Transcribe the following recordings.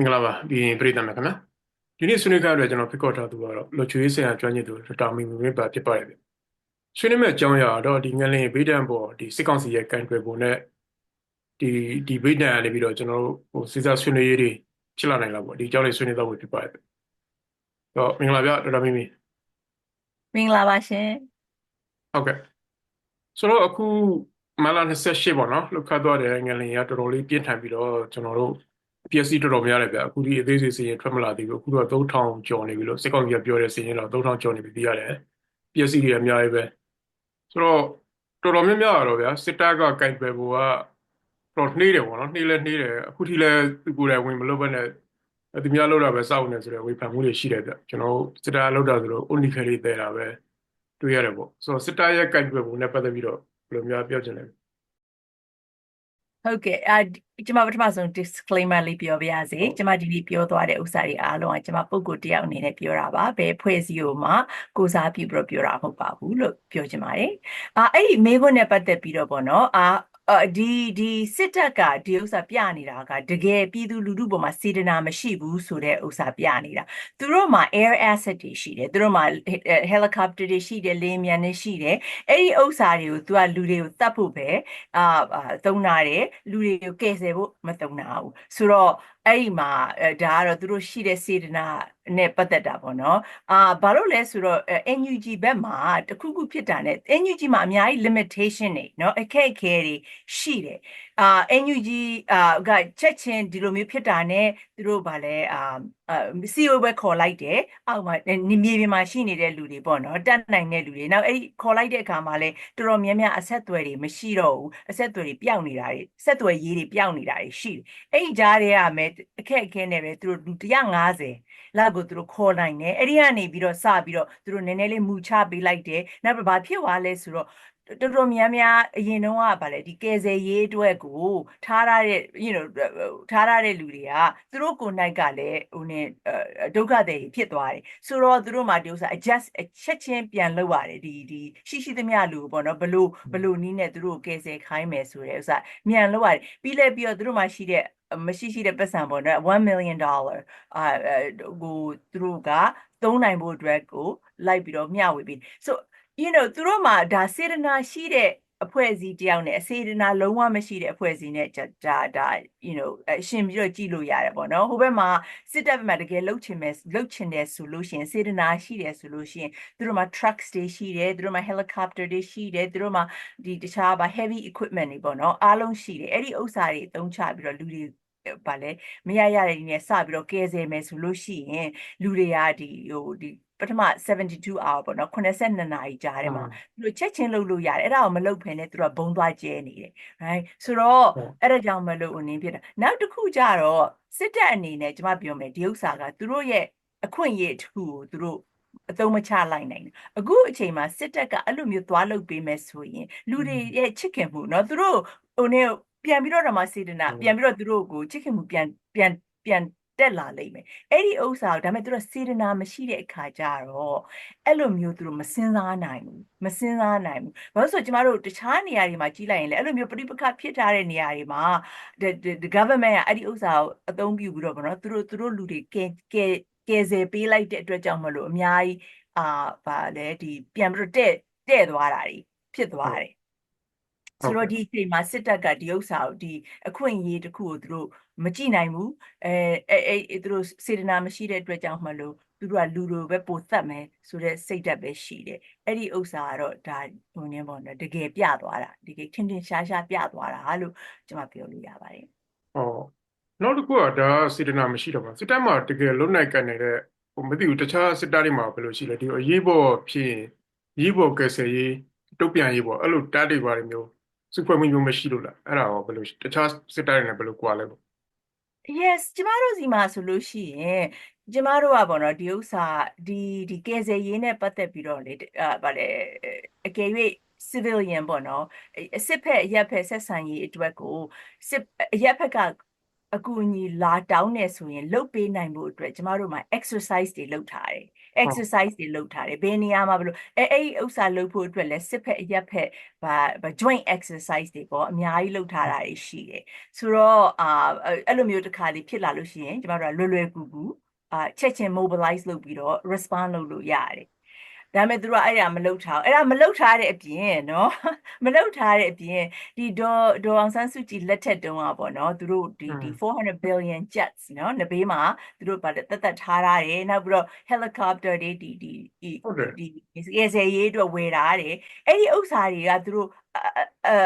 မင်္ဂလာပါဒီပရိသတ်များခင်ဗျာဒီနေ့ဆွေးနွေးကြရတဲ့ကျွန်တော်ဖိတ်ခေါ်ထားသူကတော့လွချွေးဆရာကျွမ်းကျင်သူဒေါက်တာမီမီမင်းပါဖြစ်ပါတယ်ဗျဆွေးနွေးမယ့်အကြောင်းအရာတော့ဒီငလင်ဗိဒံပေါ်ဒီစစ်ကောင်စီရဲ့ကံတွေပုံနဲ့ဒီဒီဗိဒံကနေပြီးတော့ကျွန်တော်တို့ဟိုစစ်စားဆွေးနွေးရေးတွေဖြစ်လာနိုင်လားပေါ့ဒီအကြောင်းလေးဆွေးနွေးတော့ဖို့ဖြစ်ပါတယ်ဗျတော့မင်္ဂလာဗျဒေါက်တာမီမီမင်္ဂလာပါရှင်ဟုတ်ကဲ့ဆိုတော့အခုမလာ28ပေါ့နော်လောက်ခတ်သွားတဲ့ငလင်ကတော်တော်လေးပြင်းထန်ပြီးတော့ကျွန်တော်တို့ ပျက်စီးတော်တော်များတယ်ဗျအခုဒီအသေးစိတ်စီရင်ထွက်မလာသေးဘူးအခုတော့3000ကျော်နေပြီလို့စစ်ကောင်စီကပြောတဲ့စီရင်တော့3000ကျော်နေပြီသိရတယ်ပျက်စီးတွေအများကြီးပဲဆိုတော့တော်တော်များများတော့ဗျာစစ်တပ်ကကင်ပယ်ဖို့ကတော့နှေးတယ်ပေါ့နော်နှေးလဲနှေးတယ်အခုထိလဲသူကိုယ်တိုင်ဝင်မလုပ်ဘဲနဲ့သူများလောက်တာပဲစောက်နေဆိုတော့ဝေဖန်မှုတွေရှိတယ်ဗျကျွန်တော်စစ်တပ်လောက်တာဆိုတော့ only carry တဲတာပဲတွေ့ရတယ်ပေါ့ဆိုတော့စစ်တပ်ရဲ့ကင်ပယ်ဖို့နဲ့ပတ်သက်ပြီးတော့ဘယ်လိုများပြောချင်လဲ ဟုတ်ကဲ့အာကျွန်မပထမဆုံး disclaimer လေးပြောပါရစေကျွန်မဒီနေ့ပြောသွားတဲ့ဥစ္စာတွေအားလုံးကကျွန်မပုံကိုယ်တယောက်အနေနဲ့ပြောတာပါဘယ်ဖွဲ့စည်းကိုမှကိုစားပြုပြီးတော့ပြောတာမဟုတ်ပါဘူးလို့ပြောချင်ပါတယ်အာအဲ့ဒီမေးခွန်းနဲ့ပတ်သက်ပြီးတော့ပေါ့နော်အာ အာဒီဒီစစ်တပ်ကဒီဥစ္စာပြနေတာကတကယ်ပြည်သူလူထုပေါ်မှာစေတနာမရှိဘူးဆိုတဲ့ဥစ္စာပြနေတာသူတို့မှာ air asset တွေရှိတယ်သူတို့မှာ helicopter တွေရှိတယ်လေယာဉ်မြန်တွေရှိတယ်အဲ့ဒီဥစ္စာတွေကိုသူကလူတွေကိုတတ်ဖို့ပဲအာသုံးတာတယ်လူတွေကိုကယ်ဆယ်ဖို့မသုံးတာဘူးဆိုတော့အဲ့ဒီမှာဒါကတော့သူတို့ရှိတဲ့စေတနာနဲ့ပတ်သက်တာပေါ့နော်အာဘာလို့လဲဆိုတော့ NUG ဘက်မှာတခုခုဖြစ်တာ ਨੇ NUG မှာအများကြီး limitation တွေเนาะအခက်အခဲတွေရှိတယ်အာ NUG အာကချက်ချင်းဒီလိုမျိုးဖြစ်တာ ਨੇ သူတို့ဗာလဲအာ CEO ပဲခေါ်လိုက်တယ်အောက်မှာနေမြေပြင်မှာရှိနေတဲ့လူတွေပေါ့နော်တတ်နိုင်တဲ့လူတွေနောက်အဲ့ဒီခေါ်လိုက်တဲ့အခါမှာလဲတော်တော်များများအဆက်အသွယ်တွေမရှိတော့ဘူးအဆက်အသွယ်တွေပျောက်နေတာတွေဆက်သွယ်ရေးတွေပျောက်နေတာတွေရှိတယ်အဲ့ဒီကြားထဲကမဲ့အခက်အခဲနဲ့ပဲသူတို့လူ150လောက်ကိုသူတို့ခေါ်နိုင်တယ်အဲ့ဒီကနေပြီးတော့စပြီးတော့သူတို့နည်းနည်းလေးမူချပေးလိုက်တယ်နောက်ဘာဖြစ်သွားလဲဆိုတော့ တော်တော်များများအရင်တုန်းကဗာလေဒီကယ်ဆယ်ရေးအတွက်ကိုထားရတဲ့ you know ထားရတဲ့လူတွေကသူတို့ကိုယ်၌ကလည်းဟိုနေဒုက္ခတွေဖြစ်သွားတယ်ဆိုတော့သူတို့မှဒီဥစ္စာ adjust ချက်ချင်းပြန်လုပ်ရတယ်ဒီဒီရှိရှိသမျှလူပေါ့နော်ဘလို့ဘလို့နီးနဲ့သူတို့ကယ်ဆယ်ခိုင်းမယ်ဆိုတဲ့ဥစ္စာမြန်လုပ်ရတယ်ပြီးလဲပြီးတော့သူတို့မှရှိတဲ့မရှိရှိတဲ့ပတ်စံပေါ့နော်1 million dollar အာကိုသူတို့ကသုံးနိုင်ဖို့အတွက်ကိုလိုက်ပြီးတော့မျှဝေပြီး so you know သူတို့မှာဒါစေတနာရှိတဲ့အဖွဲ့အစည်းတယောက်နဲ့အစေတနာလုံးဝမရှိတဲ့အဖွဲ့အစည်းနဲ့ဒါဒါ you know အရှင်ပြီးတော့ကြည့်လို့ရတယ်ပေါ့နော်ဟိုဘက်မှာစစ်တပ်ဘက်မှာတကယ်လှုပ်ချင်မယ်လှုပ်ချင်တယ်ဆိုလို့ရှိရင်စေတနာရှိတယ်ဆိုလို့ရှိရင်သူတို့မှာ trucks တွေရှိတယ်သူတို့မှာ helicopter တွေရှိတယ်သူတို့မှာဒီတခြားပါ heavy equipment တွေပေါ့နော်အားလုံးရှိတယ်အဲ့ဒီဥစ္စာတွေအသုံးချပြီးတော့လူတွေဗာလဲမရရတဲ့ဒီနဲ့စပြီးတော့ကဲဆယ်မယ်ဆိုလို့ရှိရင်လူတွေကဒီဟိုဒီ ပထမ72 hour ပေါ့နော်82နာရီကြာတယ်မှာသူတို့ချက်ချင်းလုပ်လို့ရတယ်အဲ့ဒါကိုမလုပ်ဖ ೇನೆ သူတို့ကဘုံသွားကျဲနေတယ် right ဆိုတော့အဲ့ဒါကြောင့်မလို့အနေဖြစ်တာနောက်တစ်ခုကြတော့စစ်တပ်အနေနဲ့ကျွန်မပြောမယ်ဒီဥစ္စာကသူတို့ရဲ့အခွင့်အရေးတစ်ခုကိုသူတို့အသုံးမချလိုက်နိုင်ဘူးအခုအချိန်မှာစစ်တပ်ကအဲ့လိုမျိုးသွားလုပ်ပေးမယ်ဆိုရင်လူတွေရဲ့ချစ်ခင်မှုเนาะသူတို့ဟိုနေပြန်ပြီးတော့ဓမ္မစေတနာပြန်ပြီးတော့သူတို့ကိုချစ်ခင်မှုပြန်ပြန်ပြန် တက်လာလိမ့်မယ်အဲ့ဒီဥစ္စာကိုဒါပေမဲ့သူတို့စေတနာမရှိတဲ့အခါကျတော့အဲ့လိုမျိုးသူတို့မစင်စားနိုင်ဘူးမစင်စားနိုင်ဘူးဘာလို့ဆိုကျမတို့တခြားနေရာတွေမှာကြီးလိုက်ရင်လည်းအဲ့လိုမျိုးပြိပခဖြစ်ထားတဲ့နေရာတွေမှာ the the government ကအဲ့ဒီဥစ္စာကိုအသုံးပြုပြီးတော့ဗောနော်သူတို့သူတို့လူတွေကဲကဲကဲဆယ်ပေးလိုက်တဲ့အတွက်ကြောင့်မလို့အများကြီးအာဗာလဲဒီပြန်ပြီးတော့တဲ့တဲ့သွားတာတွေဖြစ်သွားတယ်ဆိုတော့ဒီအချိန်မှာစစ်တပ်ကဒီဥစ္စာကိုဒီအခွင့်အရေးတစ်ခုကိုသူတို့ မကြည့်နိုင်ဘူးအဲအဲအဲသူတို့စေတနာမရှိတဲ့အတွက်ကြောင့်မလို့သူတို့ကလူတို့ပဲပိုသတ်မယ်ဆိုတဲ့စိတ်ဓာတ်ပဲရှိတယ်အဲ့ဒီဥစ္စာကတော့ဒါဟိုနည်းပေါ့နော်တကယ်ပြသွားတာတကယ်ထင်ထင်ရှားရှားပြသွားတာလို့ကျွန်မပြောလို့ရပါတယ်ဟောနောက်တစ်ခုကဒါစေတနာမရှိတော့ပါစစ်တပ်မှာတကယ်လုံနိုင်ကန်နေတဲ့ဟိုမသိဘူးတခြားစစ်တပ်တွေမှာဘယ်လိုရှိလဲဒီအရေးပေါ်ဖြစ်ရင်ရေးပေါ်ကယ်ဆယ်ရေးတုတ်ပြန်ရေးပေါ့အဲ့လိုတားတွေပါတယ်မျိုးစုဖွဲ့မှုမျိုးမရှိလို့လားအဲ့ဒါရောဘယ်လိုတခြားစစ်တပ်တွေနဲ့ဘယ်လိုကွာလဲပေါ့ yes ကျမတို့စီမှာဆိုလို့ရှိရင်ကျမတို့ကပေါ့နော်ဒီဥစ္စာဒီဒီကယ်ဆယ်ရေးနဲ့ပတ်သက်ပြီးတော့လေအာဗါလေအကယ်၍ civilian ပေါ့နော်အစစ်ဖက်အရက်ဖက်ဆက်ဆံရေးအတွက်ကိုစစ်အရက်ဖက်က အကူအညီလာတောင်းနေဆိုရင်လုတ်ပေးနိုင်ဖို့အတွက်ကျမတို့မှာ exercise တွေလုပ်ထားတယ် exercise တွေလုပ်ထားတယ်ဘယ်နေရာမှာဘယ်လိုအဲအဲ့ဒီဥစ္စာလုပ်ဖို့အတွက်လဲစစ်ဖက်အရက်ဖက်ဗာဗာ joint exercise တွေပေါ့အများကြီးလုပ်ထားတာတွေရှိတယ်ဆိုတော့အာအဲ့လိုမျိုးတစ်ခါလေးဖြစ်လာလို့ရှိရင်ကျမတို့ကလွယ်လွယ်ကူကူအာချက်ချင်း mobilize လုပ်ပြီးတော့ respond လုပ်လို့ရတယ် ဒါပေမဲ့သူတို့ကအဲ့ဒါမလုပ်ထားအောင်အဲ့ဒါမလုပ်ထားတဲ့အပြင်နော်မလုပ်ထားတဲ့အပြင်ဒီဒေါ်ဒေါ်အောင်ဆန်းစုကြည်လက်ထက်တုန်းကပေါ့နော်သူတို့ဒီဒီ400 billion jets နော်နဘေးမှာသူတို့ဗာတက်တက်ထားထားတယ်နောက်ပြီးတော့ helicopter တွေဒီဒီဒီရေစဲရေးအတွက်ဝယ်ထားတယ်အဲ့ဒီဥစ္စာတွေကသူတို့အဲ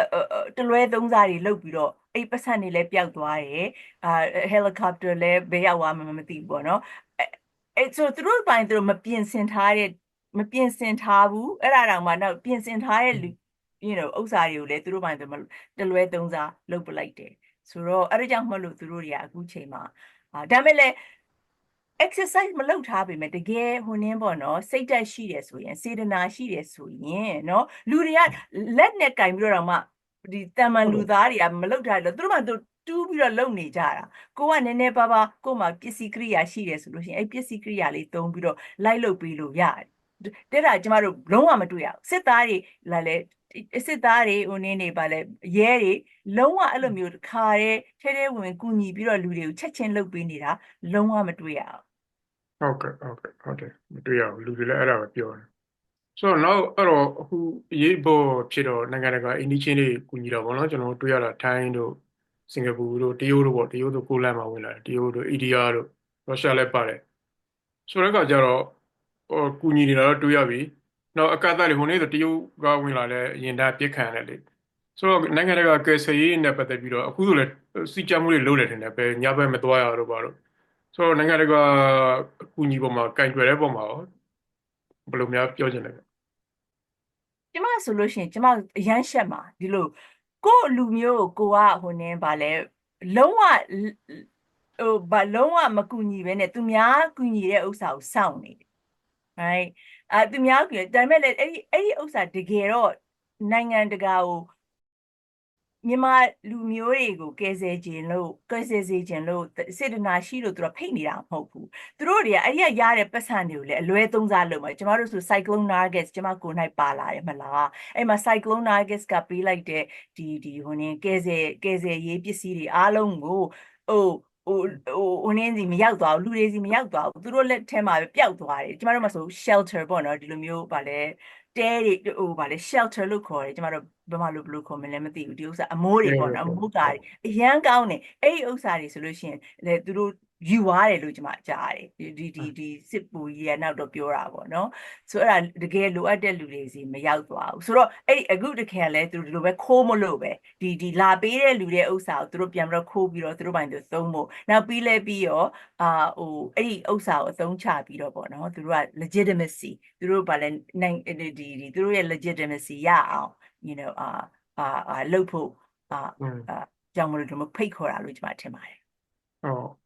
တလွဲသုံးစားတွေလုပ်ပြီးတော့အဲ့ပတ်စံတွေလည်းပျောက်သွားတယ်အာ helicopter လည်းဘယ်ရောက်သွားမှမသိဘူးပေါ့နော်အဲ့ဆိုသူတို့ပိုင်းသူတို့မပြင်ဆင်ထားတဲ့ မပြင်ဆင်ထားဘူးအဲ့ဒါတောင်မှနောက်ပြင်ဆင်ထားတဲ့လူ you know ဥစ္စာတွေကိုလည်းသူတို့ပိုင်းသူမတလွဲသုံးစားလုပ်ပလိုက်တယ်ဆိုတော့အဲ့ဒါကြောင့်မလို့သူတို့တွေကအခုချိန်မှာအာဒါမဲ့လည်း exercise မလုပ်ထားပေမဲ့တကယ်ဟိုနင်းပေါ့နော်စိတ်တက်ရှိတယ်ဆိုရင်စေတနာရှိတယ်ဆိုရင်နော်လူတွေကလက်နဲ့ကင်ပြီးတော့မှဒီတမန်လူသားတွေကမလုပ်ထားလို့သူတို့မှသူတူးပြီးတော့လုံနေကြတာကိုကနည်းနည်းပါးပါးကို့မှာပစ္စည်းကိရိယာရှိတယ်ဆိုလို့ရှိရင်အဲ့ပစ္စည်းကိရိယာလေးသုံးပြီးတော့လိုက်လုပ်ပြီးလို့ရတယ် တဲ့တာကျမတို့လုံးဝမတွေ့ရဘူးစစ်သားတွေလာလဲစစ်သားတွေဟိုနင်းနေပါလဲရဲတွေလုံးဝအဲ့လိုမျိုးတစ်ခါတည်းထဲထဲဝင်ဝင်ကူညီပြီးတော့လူတွေကိုချက်ချင်းလုပ်ပေးနေတာလုံးဝမတွေ့ရဘူးဟုတ်ကဲ့ဟုတ်ကဲ့ဟုတ်တယ်မတွေ့ရဘူးလူတွေလည်းအဲ့ဒါပဲပြောတယ်ဆိုတော့နောက်အဲ့တော့အခုအရေးပေါ်ဖြစ်တော့နိုင်ငံတကာအင်ဒီချင်းတွေကူညီတော့ဗောနော်ကျွန်တော်တို့တွေ့ရတာထိုင်းတို့စင်ကာပူတို့တရုတ်တို့ပေါ့တရုတ်တို့ကိုလန့်မှာဝင်လာတယ်တရုတ်တို့အိန္ဒိယတို့ရုရှားလည်းပါတယ်ဆိုတော့ကကြတော့ဟို ကူညီနေတာတော့တွေ့ရပြီနောက်အကန့်အသတ်တွေဟိုနေ့ဆိုတရုတ်ကဝင်လာတယ်အရင်တည်းပြစ်ခံရတယ်လေဆိုတော့နိုင်ငံတကာကယ်ဆယ်ရေးနဲ့ပတ်သက်ပြီးတော့အခုဆိုလည်းစီကြမှုတွေလုပ်တယ်ထင်တယ်ပဲညဘက်မသွားရတော့ပါတော့ဆိုတော့နိုင်ငံတကာအကူအညီပေါ်မှာကင်တွယ်တဲ့ပုံမှာရောဘယ်လိုများပြောချင်လဲဗျကျမဆိုလို့ရှိရင်ကျမအရန်ရှက်မှာဒီလိုကိုယ့်လူမျိုးကိုကိုကဟိုနင်းဗာလဲလုံးဝဟိုဗာလုံးဝမကူညီပဲနဲ့သူများကူညီတဲ့ဥစ္စာကိုစောင့်နေတယ် right အဲသူများကူညီဒါပေမဲ့လည်းအဲ့ဒီအဲ့ဒီဥစ္စာတကယ်တော့နိုင်ငံတကာကိုမြန်မာလူမျိုးတွေကိုကယ်ဆယ်ခြင်းလို့ကယ်ဆယ်စေခြင်းလို့စေတနာရှိလို့သူတို့ဖိတ်နေတာမဟုတ်ဘူးသူတို့တွေကအဲ့ဒီကရတဲ့ပတ်စံတွေကိုလည်းအလွဲသုံးစားလုပ်မှာကျမတို့ဆို cyclone nargis ကျမကိုယ်၌ပါလာတယ်မလားအဲ့မှာ cyclone nargis ကပေးလိုက်တဲ့ဒီဒီဟိုနင်းကယ်ဆယ်ကယ်ဆယ်ရေးပစ္စည်းတွေအားလုံးကိုဟို ဟိုဟိုဟိုနင်းစီမရောက်သွားဘူးလူတွေစီမရောက်သွားဘူးသူတို့လက်ထဲမှာပဲပျောက်သွားတယ်ကျမတို့မှာဆို shelter ပေါ့နော်ဒီလိုမျိုးဗာလဲတဲတွေဟိုဗာလဲ shelter လို့ခေါ်တယ်ကျမတို့ဘယ်မှာလို့ဘယ်လိုခေါ်မလဲမသိဘူးဒီဥစ္စာအမိုးတွေပေါ့နော်အမိုးကာတွေအရန်ကောင်းတယ်အဲ့ဒီဥစ္စာတွေဆိုလို့ရှိရင်လေသူတို့ ယူသွားတယ်လို့ကျမကြားတယ်ဒီဒီဒီဒီစစ်ပူကြီးကနောက်တော့ပြောတာပေါ့နော်ဆိုအဲ့ဒါတကယ်လိုအပ်တဲ့လူတွေစီမရောက်သွားဘူးဆိုတော့အဲ့ဒီအခုတခင်ကလည်းသူတို့ဒီလိုပဲခိုးမလို့ပဲဒီဒီလာပေးတဲ့လူတဲ့ဥစ္စာကိုသူတို့ပြန်ပြီးတော့ခိုးပြီးတော့သူတို့ပိုင်းသူသုံးဖို့နောက်ပြီးလဲပြီးရောအာဟိုအဲ့ဒီဥစ္စာကိုအသုံးချပြီးတော့ပေါ့နော်သူတို့က legitimacy သူတို့ဗာလဲနိုင်ဒီဒီသူတို့ရဲ့ legitimacy ရအောင် you know အာအာအာလှုပ်ဖို့အာอืมအာကြောင့်မလို့ဒီမှာဖိတ်ခေါ်တာလို့ကျွန်မထင်ပါတယ်ဟုတ်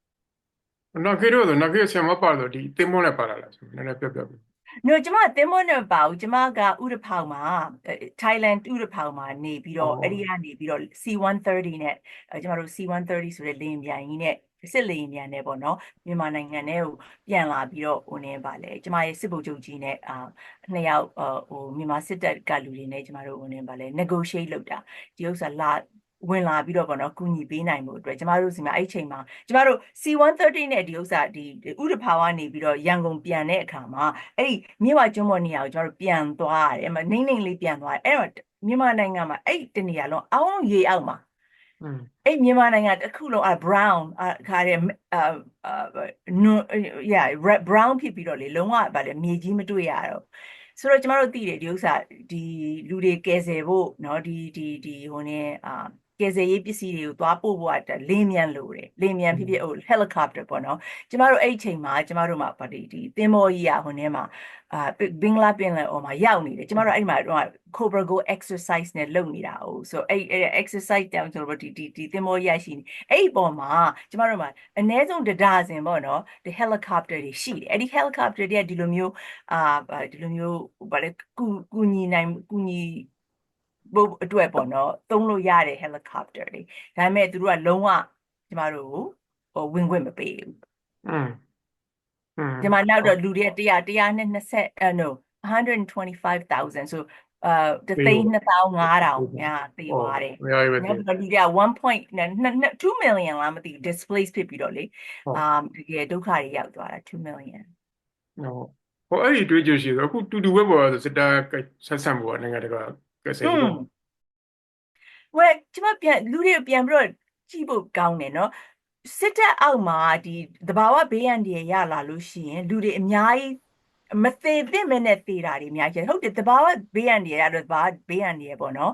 နောက်ခေတ်တော့ဆိုနောက်ခေတ်ဆင်မပါတော့ဒီတင်မွန်းနဲ့ပါလာလားဆိုနည်းနည်းပြောပြပြ။နော်ကျမသင်္ဘောနဲ့မပါဘူးကျမကဥရဖောင်မှာအဲ Thailand ဥရဖောင်မှာနေပြီးတော့အော်အဲ့ဒီကနေပြီးတော့ C130 နဲ့အဲကျမတို့ C130 ဆိုတဲ့လေယာဉ်ပြန်ကြီးနဲ့စစ်လေယာဉ်ပြန်နဲ့ပေါ့နော်မြန်မာနိုင်ငံထဲကိုပြန်လာပြီးတော့ဟိုနေပါလေကျမရဲ့စစ်ဗိုလ်ချုပ်ကြီးနဲ့အာနှစ်ယောက်အာဟိုမြန်မာစစ်တပ်ကလူတွေနဲ့ကျမတို့ဟိုနေပါလေ negotiate လုပ်တာဒီဥစ္စာလာ ဝင်လာပြီးတော့ပေါ့နော်ကူညီပေးနိုင်မှုအတွက်ကျမတို့စီမှာအဲ့ဒီချိန်မှာကျမတို့ C130 နဲ့ဒီဥစ္စာဒီဥရဖောင်ကနေပြီးတော့ရန်ကုန်ပြန်တဲ့အခါမှာ အဲ့ဒီမြဝကျွန်းပေါ်နေရာကိုကျွန်တော်တို့ပြန်သွားရတယ်။အဲ့မှာနိမ့်နိမ့်လေးပြန်သွားတယ်။အဲ့တော့မြန်မာနိုင်ငံမှာအဲ့ဒီတနေရာလုံးအောင်းရေအောက်မှာ อืม အဲ့ဒီမြန်မာနိုင်ငံတစ်ခုလုံးအ brown အခါတဲ့အာအာနွ yeah red brown ဖြစ်ပြီးတော့လေလုံးဝဗာလေမြေကြီးမတွေ့ရတော့ဆိုတော့ကျမတို့သိတယ်ဒီဥစ္စာဒီလူတွေကယ်ဆယ်ဖို့เนาะဒီဒီဒီဟိုနေအာ ကယ်ဆယ်ရေးပစ္စည်းတွေကိုသွားပို့ဖို့အတွက်လင်းမြန်လို့တယ်လင်းမြန်ဖြစ်ဖြစ်ဟို helicopter ပေါ့နော်ကျမတို့အဲ့ဒီချိန်မှာကျမတို့မှာဗာဒီဒီသင်္ဘောကြီးอ่ะဟိုနေမှာအာဘင်္ဂလားပင်လယ်အော်မှာရောက်နေတယ်ကျမတို့အဲ့ဒီမှာတော့ cobra go exercise နဲ့လုပ်နေတာ哦ဆိုအဲ့အဲ့ exercise တောင်ကျွန်တော်တို့ဒီဒီဒီသင်္ဘောကြီးရရှိနေအဲ့ဒီပေါ်မှာကျမတို့မှာအနည်းဆုံးတစ်ဒါဇင်ပေါ့နော်ဒီ helicopter တွေရှိတယ်အဲ့ဒီ helicopter တွေကဒီလိုမျိုးအာဒီလိုမျိုးဗာလေကူကူညီနိုင်ကူညီ ဘုတ်အတွက်ပေါ့နော်သုံးလို့ရတဲ့ helicopter တွေဒါပေမဲ့သူတို့ကလုံးဝကျမတို့ကိုဟိုဝင်ခွင့်မပေးဘူး อืม อืม ဒီမှာနောက်တော့လူတွေက100 120အဲ no 125,000ဆိုအာတသိန်း2500များသေသွားတယ် အများကြီးပဲ နောက် တည် ပြီးတော့လူတွေက1 point 2 million လားမသိဘူး displace ဖြစ်ပြီးတော့လေ ဟုတ် အာတကယ်ဒုက္ခတွေရောက်သွားတာ2 million ဟောဟိုအဲ့ဒီတွေးကြည့်ရှိဆိုအခုတူတူပဲပေါ်ဆိုစစ်တပ်ကဆက်ဆံဖို့ကနိုင်ငံတကာ ကဆယ်อืပြီးมတော့ဝဲကျမပြန်လူတွေပြန်ပြီးတော့ကြည့်ဖို့ကောင်းတယ်နော်စစ်တပ်အောက်မှာဒီတဘာဝဘေးအန္တရာယ်ရလာလို့ရှိရင်လူတွေအများကြီး မသေးသင့်မနဲ့သေတာတွေအများကြီးဟုတ်တယ်တဘာဝဘေးအန္တရာယ်ကတော့တဘာဝဘေးအန္တရာယ်ပေါ့နော်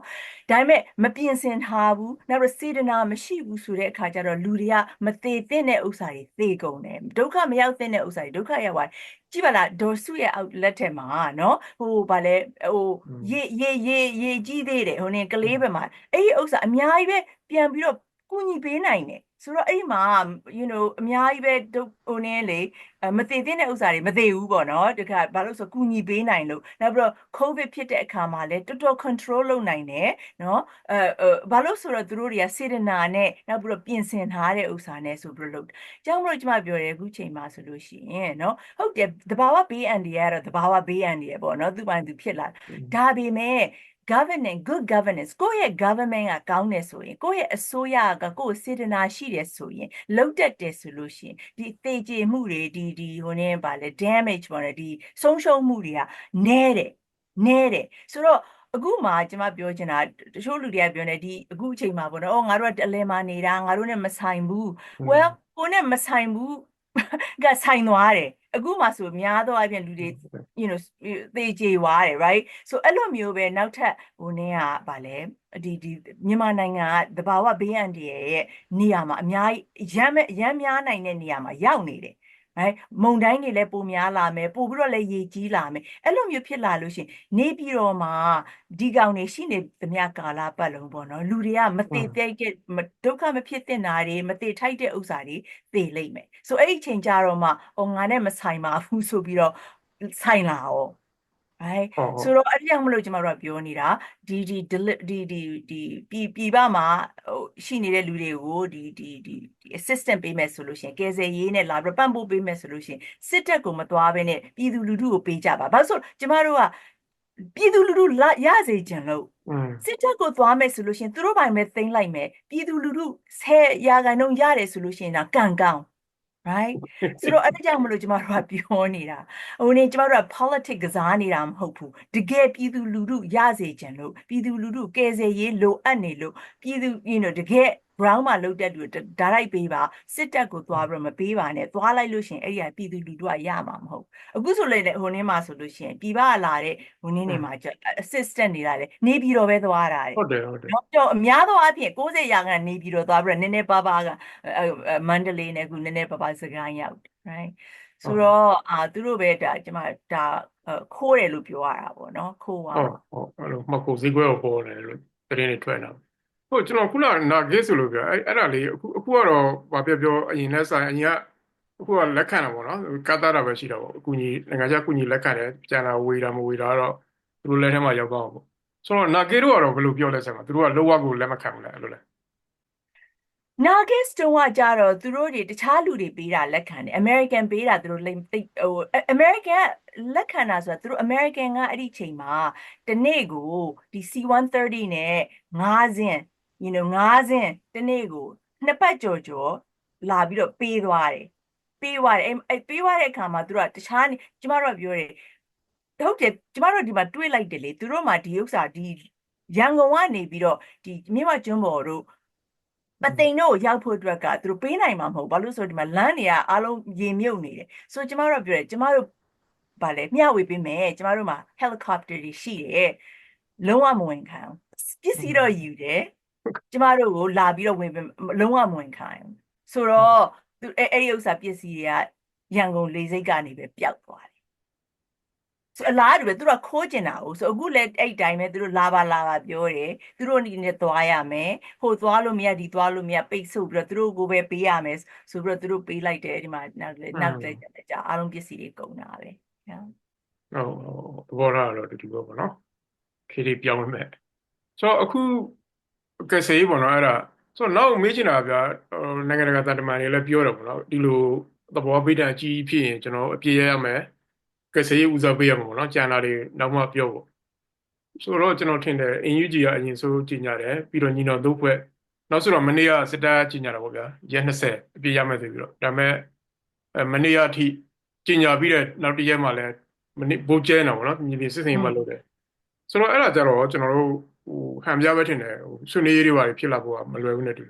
ဒါပေမဲ့မပြင်ဆင်ထားဘူးနောက်တော့စေတနာမရှိဘူးဆိုတဲ့အခါကျတော့လူတွေကမသေးသင့်တဲ့ဥစ္စာတွေသေကုန်တယ်ဒုက္ခမရောက်သင့်တဲ့ဥစ္စာတွေဒုက္ခရောက်သွားတယ်ကြည့်ပါလားဒေါ်စုရဲ့အောက်လက်ထက်မှာနော်ဟိုဗာလဲဟိုရေရေရေရေကြီးသေးတယ်ဟိုနေကလေးဘက်မှာအဲ့ဒီဥစ္စာအများကြီးပဲပြန်ပြီးတော့ကုညီပေးနိုင်တယ် ဆိုတော့အဲ့ဒီမှာ you know အများကြီးပဲဒုဟိုနည်းလေအမသေးတဲ့ဥစ္စာတွေမသေးဘူးပေါ့နော်တခါဘာလို့ဆိုကုညီပေးနိုင်လို့နောက်ပြီးတော့ covid ဖြစ်တဲ့အခါမှာလည်းတော်တော် control လုပ်နိုင်တယ်နော်အဲအဲဘာလို့ဆိုတော့သူတို့တွေကစေတနာနဲ့နောက်ပြီးတော့ပြင်ဆင်ထားတဲ့ဥစ္စာနဲ့ဆိုပြီးတော့လုပ်တယ်။ကြောင့်မလို့ကျမပြောတယ်အခုချိန်မှာဆိုလို့ရှိရင်နော်ဟုတ်တယ်တဘာဝဘေးအန္တရာယ်ကတော့တဘာဝဘေးအန္တရာယ်ပေါ့နော်သူ့ပိုင်းသူဖြစ်လာဒါပေမဲ့ governance good governance ကိုယ့်ရဲ့ government ကကောင်းတယ်ဆိုရင်ကိုယ့်ရဲ့အစိုးရကကိုယ့်စေတနာရှိတယ်ဆိုရင်လုံတတ်တယ်ဆိုလို့ရှိရင်ဒီသေကျေမှုတွေဒီဒီဟိုနေပါလေ damage ပေါ့လေဒီဆုံးရှုံးမှုတွေကနည်းတယ်နည်းတယ်ဆိုတော့အခုမှကျွန်မပြောချင်တာတချို့လူတွေကပြောနေဒီအခုအချိန်မှာပေါ့နော်အော်ငါတို့ကတလဲမှာနေတာငါတို့နဲ့မဆိုင်ဘူး well ကိုနဲ့မဆိုင်ဘူးကဆိုင်သွားတယ် အခုမှဆိုများသောအားဖြင့်လူတွေ you know သေကြေသွားတယ် right so အဲ့လိုမျိုးပဲနောက်ထပ်ဟိုနည်းကဗာလဲဒီဒီမြန်မာနိုင်ငံကတဘာဝဘေးအန္တရာယ်ရဲ့နေရာမှာအများကြီးရမ်းမဲ့ရမ်းများနိုင်တဲ့နေရာမှာရောက်နေတယ် right မုန်တိုင်းတွေလည်းပိုများလာမယ်ပိုပြီးတော့လည်းရေကြီးလာမယ်အဲ့လိုမျိုးဖြစ်လာလို့ရှိရင်နေပြည်တော်မှာဒီကောင်တွေရှိနေသမျှကာလပတ်လုံးပေါ့နော်လူတွေကမသေးပြိုက်တဲ့မဒုက္ခမဖြစ်တဲ့နာတွေမသေးထိုက်တဲ့ဥစ္စာတွေသေလိမ့်မယ်ဆိုအဲ့ဒီချိန်ကြတော့မှအော်ငါနဲ့မဆိုင်ပါဘူးဆိုပြီးတော့ဆိုင်လာအောင် right ဟုတ်ဟုတ် ဆိုတော့အဲ့ဒီကြောင့်မလို့ကျမတို့ကပြောနေတာဒီဒီ deli- ဒီဒီဒီပြည်ပြည်ပမှာဟိုရှိနေတဲ့လူတွေကိုဒီဒီဒီဒီ assistant ပေးမယ်ဆိုလို့ရှိရင်ကယ်ဆယ်ရေးနဲ့လာပြီးတော့ပံ့ပိုးပေးမယ်ဆိုလို့ရှိရင်စစ်တပ်ကိုမသွားဘဲနဲ့ပြည်သူလူထုကိုပေးကြပါဘာလို့ဆိုကျမတို့ကပြည်သူလူထုလာရစေချင်လို့อืมစစ်တပ်ကိုသွားမယ်ဆိုလို့ရှိရင်သူတို့ပိုင်ပဲသိမ်းလိုက်မယ်ပြည်သူလူထု10ရာခိုင်နှုန်းရတယ်ဆိုလို့ရှိရင်တော့ကံကောင်း right ဆိုတော့အဲ့ဒါကြောင့်မလို့ကျမတို့ကပြောနေတာဟိုနေကျမတို့က politics ကစားနေတာမဟုတ်ဘူးတကယ်ပြည်သူလူထုရစေချင်လို့ပြည်သူလူထုကယ်ဆယ်ရေးလိုအပ်နေလို့ပြည်သူ you know တကယ် ground မှာလုပ်တဲ့လူတွေဒါလိုက်ပေးပါစစ်တပ်ကိုသွားပြီးတော့မပေးပါနဲ့သွားလိုက်လို့ရှရင်အဲ့ဒီကပြည်သူလူထုကရမှာမဟုတ်အခုဆိုလေဟိုနေမှာဆိုလို့ရှရင်ပြည်ပကလာတဲ့ဟိုနေနေမှာကျ assistant နေတာလေနေပြည်တော်ပဲသွားတာတဲ့ဟုတ်တယ်ဟုတ်တယ်တော့တော့အများသောအားဖြင့်60ရာခိုင်နှုန်းနေပြီးတော့သွားပြီးတော့နည်းနည်းပါးပါးကအဲအဲမန္တလေးနဲ့အခုနည်းနည်းပါးပါးစကိုင်းရောက်တယ် right ဆိုတော့အာသူတို့ပဲဒါကျမဒါအဲခိုးတယ်လို့ပြောရတာပေါ့နော်ခိုးသွားဟုတ်တော့ဟုတ်အဲ့လိုမှတ်ကိုဈေးကွက်ကိုပေါ်တယ်လို့သတင်းတွေထွက်လာ ဟုတ်ကျွန်တော်ခုနနာဂစ်ဆိုလို့ပြောအဲ့အဲ့ဒါလေးအခုအခုကတော့ဗာပြောပြောအရင်လက်ဆိုင်အရင်ကအခုကလက်ခံတာပေါ့နော်ကတ်တာတာပဲရှိတာပေါ့အခုညီနိုင်ငံခြားကုညီလက်ခံတယ်ပြန်လာဝေးတာမဝေးတာတော့သူတို့လက်ထဲမှာရောက်တော့ပေါ့ဆိုတော့နာဂစ်တို့ကတော့ဘယ်လိုပြောလဲဆက်မှာသူတို့ကလောဝကိုလက်မခံဘူးလားအဲ့လိုလဲနာဂစ်တုံးကကြတော့သူတို့တွေတခြားလူတွေပေးတာလက်ခံတယ် American ပေးတာသူတို့လိမ့်သိပ်ဟို American ကလက်ခံတာဆိုတာသူတို့ American ကအဲ့ဒီချိန်မှာတနေ့ကိုဒီ C130 နဲ့5စင်း you know 5စင်းတနေ့ကိုနှစ်ပတ်ကြော်ကြော်လာပြီးတော့ပေးသွားတယ်ပေးသွားတယ်အဲ့အဲ့ပေးသွားတဲ့အခါမှာသူတို့ကတခြားနေကျမတို့ကပြောတယ်ဟုတ်တယ်ကျမတို့ဒီမှာတွေးလိုက်တယ်လေသူတို့မှာဒီဥစ္စာဒီရန်ကုန်ကနေပြီးတော့ဒီမြင့်မကျွန်းပေါ်တို့ပသိမ်တို့ကိုရောက်ဖို့အတွက်ကသူတို့ပေးနိုင်မှာမဟုတ်ဘာလို့လဲဆိုတော့ဒီမှာလမ်းတွေကအားလုံးရေမြုပ်နေတယ်ဆိုတော့ကျမတို့ကပြောတယ်ကျမတို့ဗာလဲမျှဝေပေးမယ်ကျမတို့မှာ helicopter တွေရှိတယ်လုံးဝမဝင်ခံဘူးပစ္စည်းတော့ယူတယ် ကျမတို့ကိုလာပြီးတော့ဝင်ပေးလုံးဝမဝင်ခံဘူးဆိုတော့သူအဲ့အဲ့ဒီဥစ္စာပစ္စည်းတွေကရန်ကုန်လေစိတ်ကနေပဲပျောက်သွားတယ်ဆိုအလားတူပဲသူတို့ကခိုးကျင်တာ哦ဆိုအခုလည်းအဲ့ဒီတိုင်းပဲသူတို့လာပါလာပါပြောတယ်သူတို့အနေနဲ့သွားရမယ်ဟိုသွားလို့မရဒီသွားလို့မရပိတ်ဆို့ပြီးတော့သူတို့ကိုပဲပေးရမယ်ဆိုပြီးတော့သူတို့ပေးလိုက်တယ်ဒီမှာနောက်လည်းနောက်လည်းကြာအားလုံးပစ္စည်းတွေကုန်တာပဲနော်ဟုတ်ဟုတ်သဘောထားတော့တူတူပဲပေါ့နော်ခေတ်တွေပြောင်းနေမဲ့ဆိုတော့အခု ကယ်ဆယ်ရေးပေါ့နော်အဲ့ဒါဆိုတော့နောက်မေးချင်တာကဗျာဟိုနိုင်ငံတကာသံတမန်တွေလည်းပြောတယ်ပေါ့နော်ဒီလိုသဘောပိဋကအကြီးကြီးဖြစ်ရင်ကျွန်တော်တို့အပြည့်ရရမယ်ကစေးဦးစားပေးရမှာပေါ့နော်ကျန်တာတွေနောက်မှပြောဖို့ဆိုတော့ကျွန်တော်ထင်တယ်အင်ယူဂျီကအရင်ဆိုကြီးညာတယ်ပြီးတော့ညီတော်တို့ဖွဲ့နောက်ဆိုတော့မနေ့ကစစ်တပ်ကြီးညာတာပေါ့ဗျာရက်20အပြည့်ရမယ်ဆိုပြီးတော့ဒါပေမဲ့အဲမနေ့ကအထိကြီးညာပြီးတဲ့နောက်တစ်ရက်မှလည်းမနေ့ဘိုးကျဲနေတာပေါ့နော်ညီလေးစစ်စင်မှလုပ်တယ်ဆိုတော့အဲ့ဒါကြတော့ကျွန်တော်တို့ ဟိုဟန်ပြပဲထင်တယ်ဟိုဆွေးနွေးရေးတွေပါဖြစ်လာဖို့ကမလွယ်ဘူးနဲ့တူ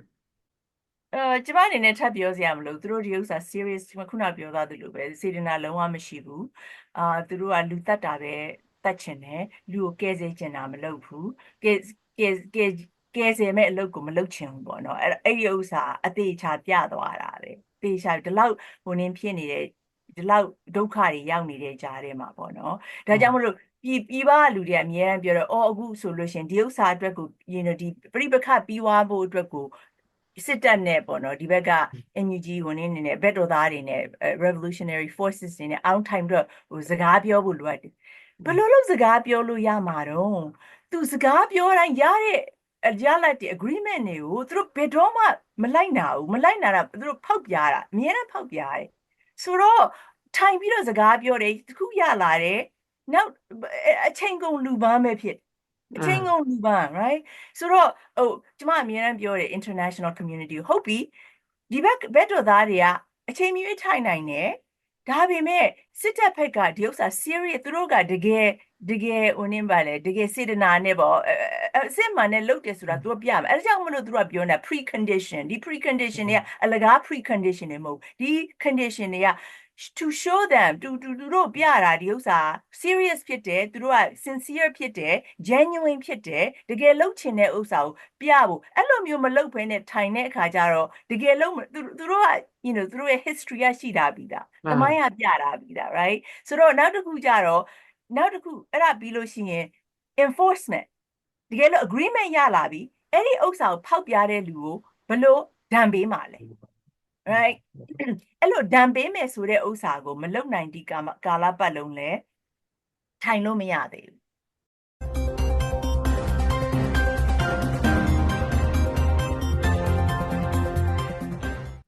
အဲကျမအနေနဲ့ထပ်ပြောစရာမလိုသူတို့ဒီဥစ္စာ serious ခုနပြောသားသလိုပဲစေတနာလုံးဝမရှိဘူးအာသူတို့ကလူတက်တာပဲတက်ချင်တယ်လူကိုကဲစေချင်တာမလုပ်ဘူးကဲကဲကဲကဲစေမဲ့အလုပ်ကိုမလုပ်ချင်ဘူးပေါ့နော်အဲ့အဲ့ဒီဥစ္စာအသေးချာပြသွားတာပဲတေချာဒီလောက်ဟိုနင်းဖြစ်နေတဲ့ဒီလောက်ဒုက္ခတွေရောက်နေတဲ့ကြားထဲမှာပေါ့နော်ဒါကြောင့်မလို့ ပြည်ပြည်ပကလူတွေကအများအားပြောတော့အော်အခုဆိုလို့ရှရင်ဒီဥစ္စာအတွက်ကို you know ဒီပြိပခပြီးွားဖို့အတွက်ကိုစစ်တပ်နဲ့ပေါ့နော်ဒီဘက်က NUG ဝင်နေနေဘက်တော်သားတွေနဲ့ revolutionary forces တွေနဲ့ out time တော့ဟိုစကားပြောဖို့လိုအပ်တယ်ဘယ်လိုလုပ်စကားပြောလို့ရမှာတော့သူစကားပြောတိုင်းရတဲ့အရလိုက်တဲ့ agreement တွေကိုသူတို့ဘယ်တော့မှမလိုက်နာဘူးမလိုက်နာတာသူတို့ဖောက်ပြတာအများနဲ့ဖောက်ပြတယ်ဆိုတော့ထိုင်ပြီးတော့စကားပြောတယ်တခုရလာတယ် နောက်အချိန်ကုန်လူပန်းပဲဖြစ်အချိန်ကုန်လူပန်း right ဆိုတော့ဟိုကျမအမြဲတမ်းပြောတယ် international community ကိုဟုတ်ပြီဒီဘက်ဘက်တော်သားတွေကအချိန်မီထိုင်နိုင်တယ်ဒါပေမဲ့စစ်တပ်ဘက်ကဒီဥစ္စာ serious သူတို့ကတကယ်တကယ်ဟိုနင်းပါလေတကယ်စေတနာနဲ့ပေါ့အဲအဲအစစ်မှန်နဲ့လုပ်တယ်ဆိုတာသူကပြမယ်အဲဒါကြောင့်မလို့သူကပြောနေတာ precondition ဒီ precondition တွေက အလကား precondition တွေမဟုတ်ဘူးဒီ condition တွေက to show them to to သူတို့ပြတာဒီဥစ္စာ serious ဖြစ်တယ်သူတို့က sincere ဖြစ်တယ် genuine ဖြစ်တယ်တကယ်လုပ်ချင်တဲ့ဥစ္စာကိုပြဖို့အဲ့လိုမျိုးမလုပ်ဘဲနဲ့ထိုင်တဲ့အခါကျတော့တကယ်လို့သူသူတို့က you know သူတို့ရဲ့ history ကရှိတာပြီးသားတမိုင်းကပြတာပြီးသား right ဆိုတော့နောက်တစ်ခုကျတော့နောက်တစ်ခုအဲ့ဒါပြီးလို့ရှိရင် enforcement တကယ်လို့ agreement ရလာပြီအဲ့ဒီဥစ္စာကိုဖောက်ပြတဲ့လူကိုဘယ်လိုဒဏ်ပေးမှာလဲ right အဲ့လိုဒဏ်ပေးမယ်ဆိုတဲ့ဥစ္စာကိုမလုံနိုင်ဒီကာမကာလပတ်လုံးလဲထိုင်လို့မရသေးဘူး